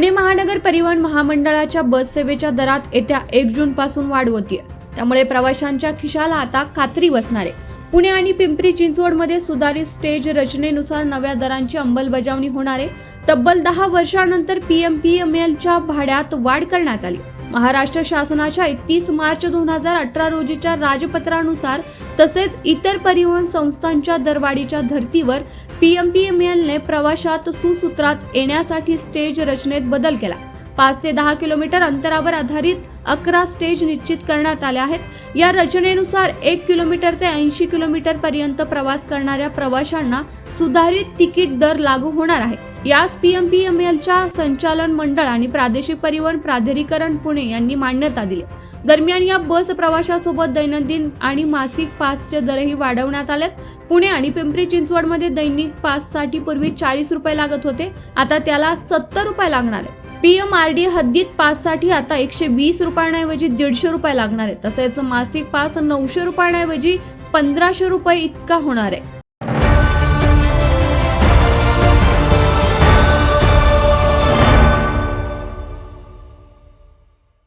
पुणे महानगर परिवहन महामंडळाच्या बससेवेच्या दरात येत्या एक जून पासून वाढ होतीये. त्यामुळे प्रवाशांच्या खिशाला आता कात्री बसणार. आहे पुणे आणि पिंपरी चिंचवडमध्ये सुधारित स्टेज रचनेनुसार नव्या दरांची अंमलबजावणी होणार आहे. तब्बल दहा वर्षानंतर पीएमपीएमएलच्या भाड्यात वाढ करण्यात आली. महाराष्ट्र शासनाच्या एकतीस मार्च दोन हजार अठरा रोजीच्या राजपत्रानुसार तसेच इतर परिवहन संस्थांच्या दरवाढीच्या धर्तीवर पीएमपीएमएलने प्रवाशात सुसूत्रात येण्यासाठी स्टेज रचनेत बदल केला. पाच ते दहा किलोमीटर अंतरावर आधारित अकरा स्टेज निश्चित करण्यात आल्या आहेत. या रचनेनुसार एक किलोमीटर ते ऐंशी किलोमीटर पर्यंत प्रवास करणाऱ्या प्रवाशांना सुधारित तिकीट दर लागू होणार आहे. यास पी एम पी एम एलच्या संचालन मंडळ आणि प्रादेशिक परिवहन प्राधिकरण पुणे यांनी मान्यता दिली. दरम्यान या बस प्रवाशासोबत दैनंदिन आणि मासिक पासचे दरही वाढवण्यात आलेत. पुणे आणि पिंपरी चिंचवडमध्ये दैनिक पाससाठी पूर्वी चाळीस रुपये लागत होते. आता त्याला सत्तर रुपये लागणार आहे पीएमआरडी हद्दीत पाससाठी आता एकशे वीस रुपयांऐवजी दीडशे रुपये लागणार आहे तसेच मासिक पास नऊशे रुपयांऐवजी पंधराशे रुपये इतका होणार आहे.